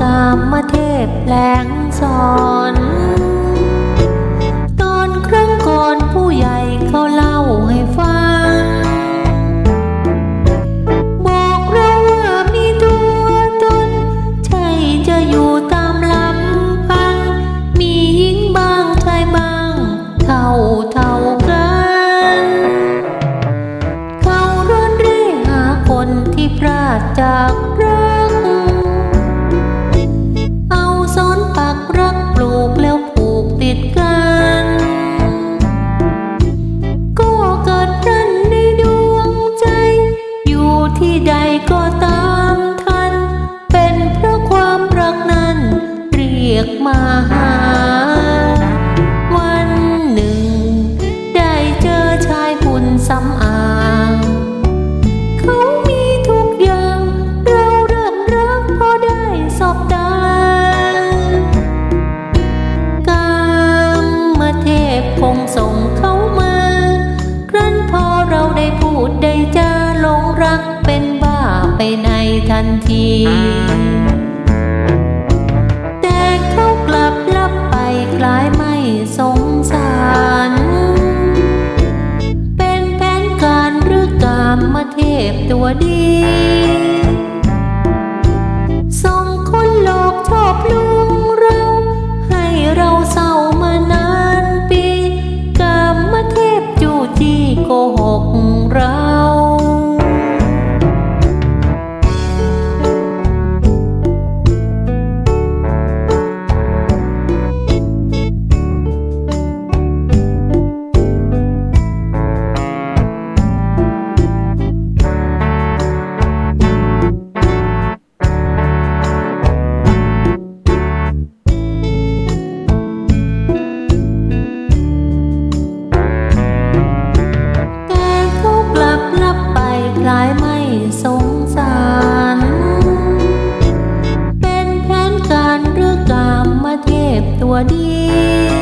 กามมาเทพแปลงสอนตอนครั้งก่อนผู้ใหญ่เขาเล่าให้ฟัง บอกเราว่ามีตัวตน ใช่จะอยู่ตามลำพัง มีหญิงบ้างชายบ้าง เท่าเท่ากัน เขาร่อนเร่หาคนที่พลาดจากเอา ในทันทีแต่เขากลับลับไปคล้ายไม่สงสาร เป็นแผนการหรือกามมาเทพตัวดี ตัวดี